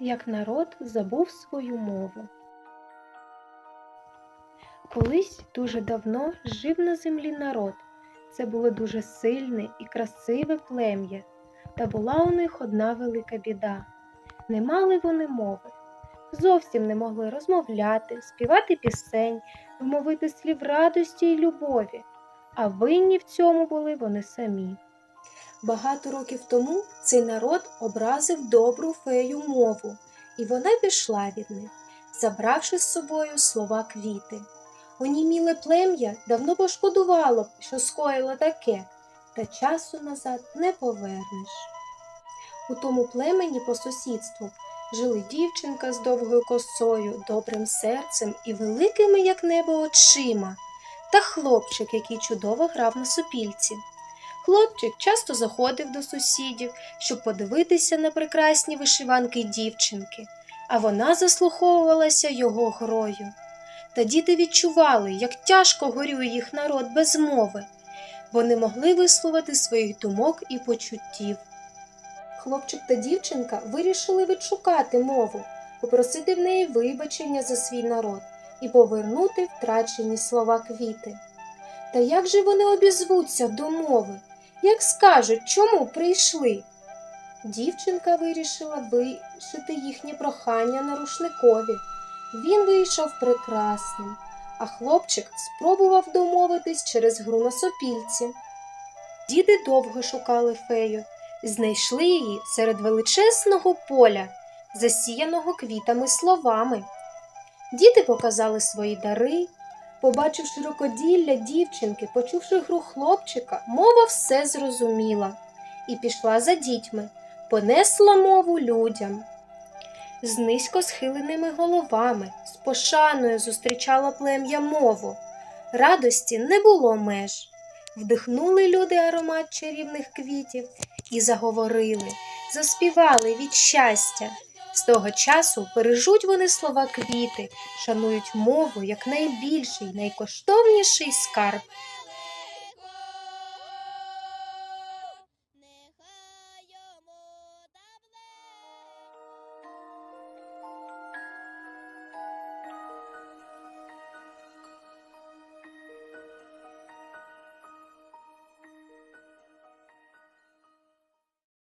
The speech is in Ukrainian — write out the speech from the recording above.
як народ забув свою мову. Колись дуже давно жив на землі народ. Це було дуже сильне і красиве плем'я, та була у них одна велика біда. Не мали вони мови, зовсім не могли розмовляти, співати пісень, вмовити слів радості й любові, а винні в цьому були вони самі. Багато років тому цей народ образив добру фею мову, і вона пішла від них, забравши з собою слова квіти. Оніміле плем'я давно пошкодувало, що скоїло таке, та часу назад не повернеш. У тому племені по сусідству жили дівчинка з довгою косою, добрим серцем і великими, як небо, очима, та хлопчик, який чудово грав на сопільці. Хлопчик часто заходив до сусідів, щоб подивитися на прекрасні вишиванки дівчинки, а вона заслуховувалася його грою. Та діти відчували, як тяжко горює їх народ без мови, бо не могли висловити своїх думок і почуттів. Хлопчик та дівчинка вирішили відшукати мову, попросити в неї вибачення за свій народ і повернути втрачені слова квіти. Та як же вони обізвуться до мови? Як скажуть, чому прийшли? Дівчинка вирішила вишити їхнє прохання на рушникові. Він вийшов прекрасним, а хлопчик спробував домовитись через гру на сопільці. Діти довго шукали фею, знайшли її серед величезного поля, засіяного квітами словами. Діти показали свої дари. Побачивши рукоділля дівчинки, почувши гру хлопчика, мова все зрозуміла і пішла за дітьми, понесла мову людям. З низько схиленими головами, з пошаною зустрічала плем'я мову. Радості не було меж. Вдихнули люди аромат чарівних квітів і заговорили, заспівали від щастя. З того часу бережуть вони слова квіти, шанують мову як найбільший, найкоштовніший скарб.